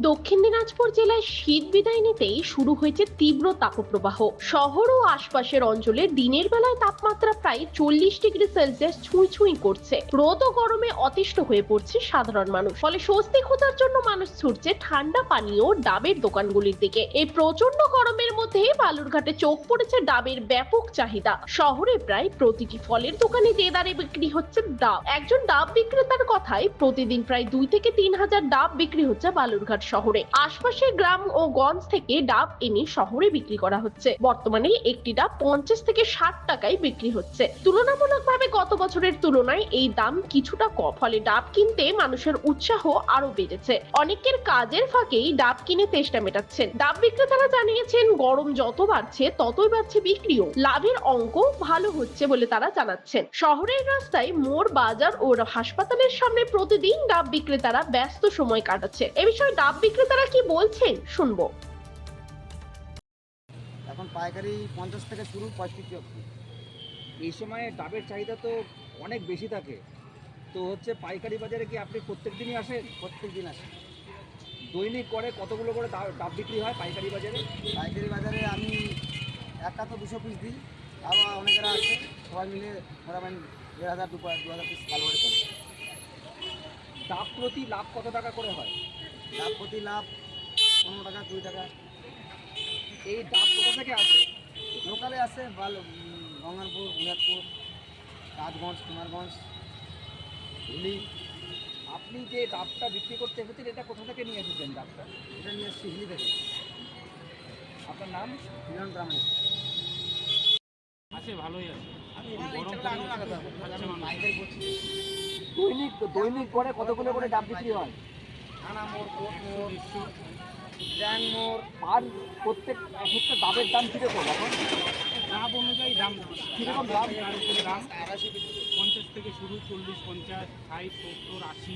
দক্ষিণ দিনাজপুর জেলায় শীত বিদায় নিতেই শুরু হয়েছে তীব্র তাপপ্রবাহ। শহর ও আশপাশের অঞ্চলে দিনের বেলায় তাপমাত্রা প্রায় চল্লিশ ডিগ্রি সেলসিয়াস ছুঁই ছুঁই করছে। রোদ ও গরমে অতিষ্ঠ হয়ে পড়ছে সাধারণ মানুষ। ফলে স্বস্তি খোঁজার জন্য মানুষ ছুটছে ঠান্ডা পানীয় ডাবের দোকানগুলির দিকে। এই প্রচণ্ড গরমের মধ্যে বালুরঘাটে চোখ পড়েছে ডাবের ব্যাপক চাহিদা। শহরে প্রায় প্রতিটি ফলের দোকানে যে দেদারে বিক্রি হচ্ছে ডাব। একজন ডাব বিক্রেতার কথায় প্রতিদিন প্রায় দুই থেকে তিন হাজার ডাব বিক্রি হচ্ছে বালুরঘাট শহরে। আশপাশের গ্রাম ও গঞ্জ থেকে ডাব এনে শহরে বিক্রি করা হচ্ছে। বর্তমানে একটি ডাব পঞ্চাশ থেকে ষাট টাকায় বিক্রি হচ্ছে। তুলনামূলকভাবে গত বছরের তুলনায় এই দাম কিছুটা কম। ফলে ডাব কিনতে মানুষের উৎসাহ আরও বেড়েছে। অনেকের কাজের ফাঁকেই ডাব কিনে তেষ্টা মেটাচ্ছেন। ডাব বিক্রেতারা জানিয়েছেন, গরম যত বাড়ছে, ততই বাড়ছে বিক্রিও। লাভের অঙ্ক ভালো হচ্ছে বলে তারা জানাচ্ছেন। শহরের রাস্তায় মোড়, বাজার ও হাসপাতালের সামনে প্রতিদিন ডাব বিক্রেতারা ব্যস্ত সময় কাটাচ্ছে। এ বিষয়ে ডাব বিক্রেতারা কি বলছেন? শুনব। এখন পাইকারি পঞ্চাশ থেকে শুরু পঁয়ত্রিশ অব্দি এই সময়ে ডাবের চাহিদা তো অনেক বেশি থাকে। তো হচ্ছে পাইকারি বাজারে কি আপনি প্রত্যেক দিনই আসেন? প্রত্যেক দিন আসে। দৈনিক করে কতগুলো করে ডাব বিক্রি হয় পাইকারি বাজারে? পাইকারি বাজারে আমি একটা তো দুশো পিস দিই। আবার অনেকেরা আছে সবাই মিলে মোটামুটি দেড় হাজার দু দু হাজার পিস ভালো করে। ডাব প্রতি লাভ কত টাকা করে হয়? লাভ প্রতি লাভ পনেরো টাকা কুড়ি টাকা। এই ডাব কোথা থেকে আসে? লোকালে আছে উম, গঙ্গারপুর বুনিয়াদপুর রাজগঞ্জ কুমারগঞ্জ হুলি আপনি যে ডাবটা বিক্রি করতে এসেছেন এটা কোথা থেকে নিয়ে এসেছেন ডাবটা? এটা নিয়ে এসছি হিলি থেকে। আপনার নাম? মিলন গ্রামে আছে ভালোই আছে। করছি দৈনিক দৈনিক করে কতগুলো করে ডাব বিক্রি হয়? থানা মোড় কোর্ট মোড় ট্যাং মোড় আর প্রত্যেক এক একটা ডাবের দাম কীরকম এখন? দাম অনুযায়ী দাম কীরকম দাম? পঞ্চাশ থেকে শুরু চল্লিশ পঞ্চাশ ষাট সত্তর আশি।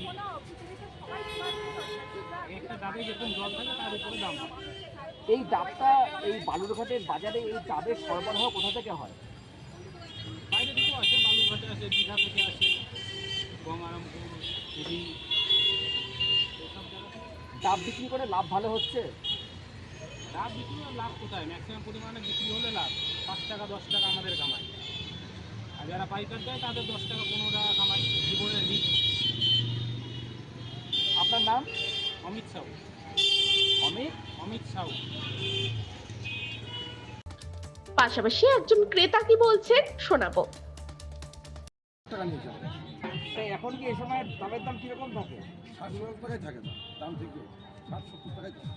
একটা ডাবে যেরকম জল থাকে তার উপরে দাম। এই ডাবটা এই বালুরঘাটের বাজারে এই ডাবের সরবরাহ কোথা থেকে হয়? বাইরে থেকেও আসে বালুরঘাটে আসে দীঘা থেকে আসে গঙ্গারামপুর ডাব বিক্রি করে লাভ ভালো হচ্ছে? লাভ বিক্রি হলে লাভ কোথায়? ম্যাক্সিমাম পরিমাণে বিক্রি হলে লাভ। পাঁচ টাকা দশ টাকা আমাদের কামাই। আর যারা পাইকার দেয় তাদের দশ টাকা পনেরো টাকা কামাই জীবনে রিচ আপনার নাম? অমিত সাহু অমিত? অমিত সাহু পাশাপাশি একজন ক্রেতা কি বলছেন শোনাবো। টাকা নিয়ে তাই এখন কি এই সময় ডাবের দাম কীরকম থাকে? সত্তর টাকাই থাকে না দাম ঠিক আছে। ষাট সত্তর টাকাই থাকে।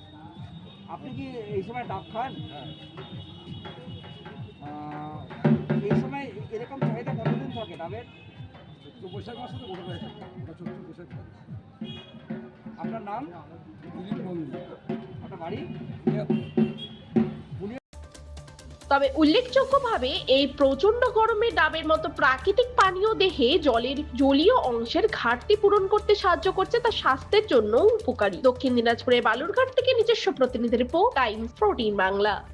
আপনি কি এই সময় ডাব খান? হ্যাঁ। এই সময় এরকম চাহিদা কতদিন থাকে ডাবের? বৈশাখ মাসে তো হয়ে থাকে ওটা বৈশাখ থাকে। আপনার নাম? দিলীপ নন্দী। আপনার বাড়ি? তবে উল্লেখযোগ্যভাবে, এই প্রচণ্ড গরমে ডাবের মতো প্রাকৃতিক পানীয় দেহে জলের জলীয় অংশের ঘাটতি পূরণ করতে সাহায্য করছে তা স্বাস্থ্যের জন্য উপকারী। দক্ষিণ দিনাজপুরের বালুরঘাট থেকে নিজস্ব প্রতিনিধি রিপোর্ট, টাইমস প্রোটিন বাংলা।